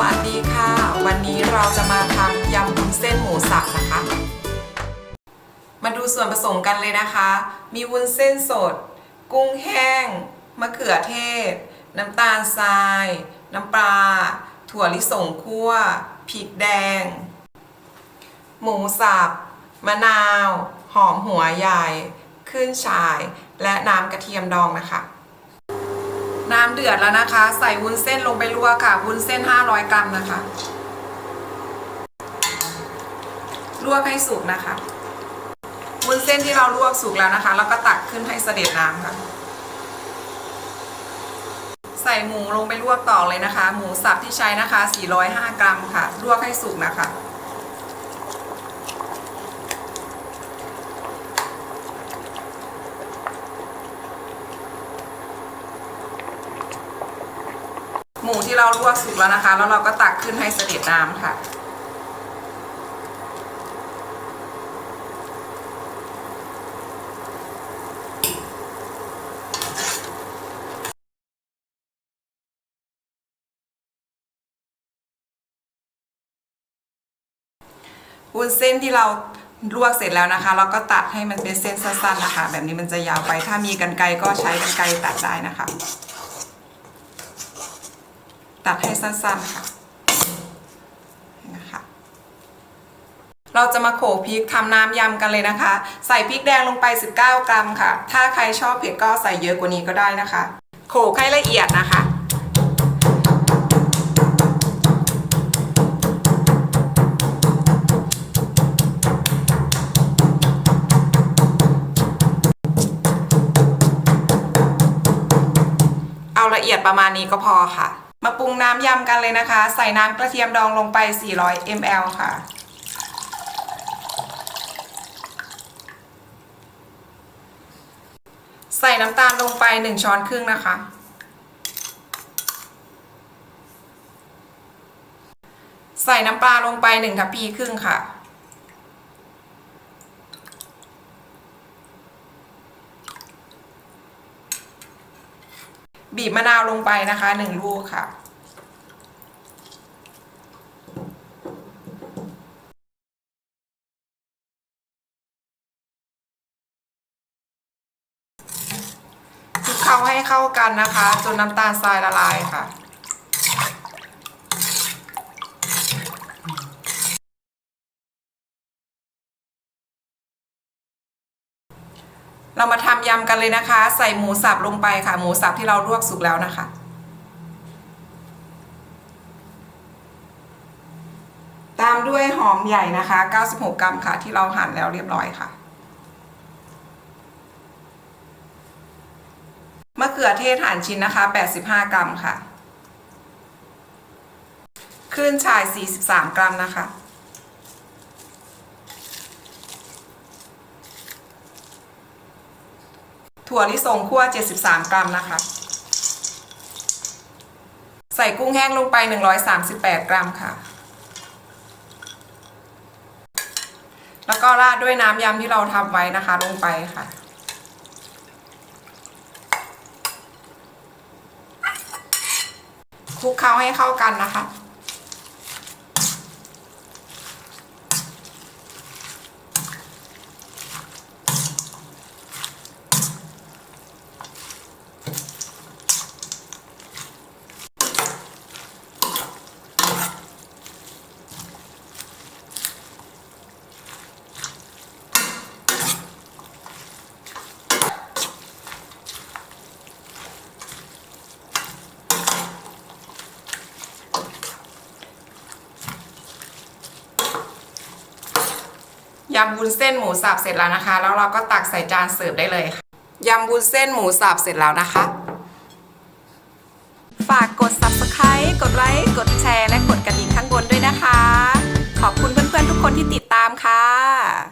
วัสดีค่ะ วันนี้เราจะมาทำยำวุ้นเส้นหมูสับนะคะ มาดูส่วนผสมกันเลยนะคะ มีวุ้นเส้นสด กุ้งแห้ง มะเขือเทศ น้ำตาลทราย น้ำปลา ถั่วลิสงคั่วพริกแดง หมูสับ มะนาว หอมหัวใหญ่ ขึ้นฉ่าย และน้ำกระเทียมดองนะคะ น้ำเดือดแล้วนะคะ ใส่วุ้นเส้นลงไปลวกค่ะ วุ้นเส้น 500 กรัมนะคะ ลวกให้สุกนะคะ วุ้นเส้นที่เราลวกสุกแล้วนะคะ แล้วก็ตักขึ้นให้เสด็จน้ำค่ะ ใส่หมูลงไปลวกต่อเลยนะคะ หมูสับที่ใช้นะคะ 405 กรัมค่ะ ลวกให้สุกนะคะ มูที่เราลวกสุกแล้วนะคะ แล้วเราก็ตักขึ้นให้เสด็จน้ำค่ะ วุ้นเส้นที่เราลวกเสร็จแล้วนะคะ เราก็ตัดให้มันเป็นเส้นสั้นๆนะคะ แบบนี้มันจะยาวไปถ้ามีกันไกรก็ใช้กันไกรตัดได้นะคะ ตัดให้สั้นๆค่ะนะคะเราจะมาโขลกพริกทำน้ำยำกันเลยนะคะ ใส่พริกแดงลงไป 19 กรัมค่ะ ถ้าใครชอบเผ็ดก็ใส่เยอะกว่านี้ก็ได้นะคะ โขลกให้ละเอียดนะคะเอาละเอียดประมาณนี้ก็พอค่ะ มาปรุงน้ำยำกันเลยนะคะ ใส่น้ำกระเทียมดองลงไป 400 ml ค่ะ ใส่น้ำตาลลงไป 1 ช้อนครึ่งนะคะ ใส่น้ำปลาลงไป 1 ทัพพีครึ่งค่ะ บีบมะนาวลงไปนะคะหนึ่งลูกค่ะ คลุกเคล้าให้เข้ากันนะคะ จนน้ำตาลทรายละลายค่ะ เรามาทำยำกันเลยนะคะ ใส่หมูสับลงไปค่ะ หมูสับที่เราลวกสุกแล้วนะคะ ตามด้วยหอมใหญ่นะคะ 96 กรัมค่ะ ที่เราหั่นแล้วเรียบร้อยค่ะมะเขือเทศหั่นชิ้นนะคะ 85 กรัมค่ะ ขึ้นชาย 43 กรัมนะคะ ถั่วลิสงคั่ว 73 กรัมนะคะ ใส่กุ้งแห้งลงไป 138 กรัมค่ะ แล้วก็ราดด้วยน้ำยำที่เราทำไว้นะคะลงไปค่ะคลุกเคล้าให้เข้ากันนะคะ ยำวุ้นเส้นหมูสับเสร็จแล้วนะคะ แล้วเราก็ตักใส่จานเสิร์ฟได้เลยค่ะยำวุ้นเส้นหมูสับเสร็จแล้วนะคะ ฝากกด subscribe กดไลค์กดแชร์และกดกระดิ่งข้างบนด้วยนะคะ ขอบคุณเพื่อนๆทุกคนที่ติดตามค่ะ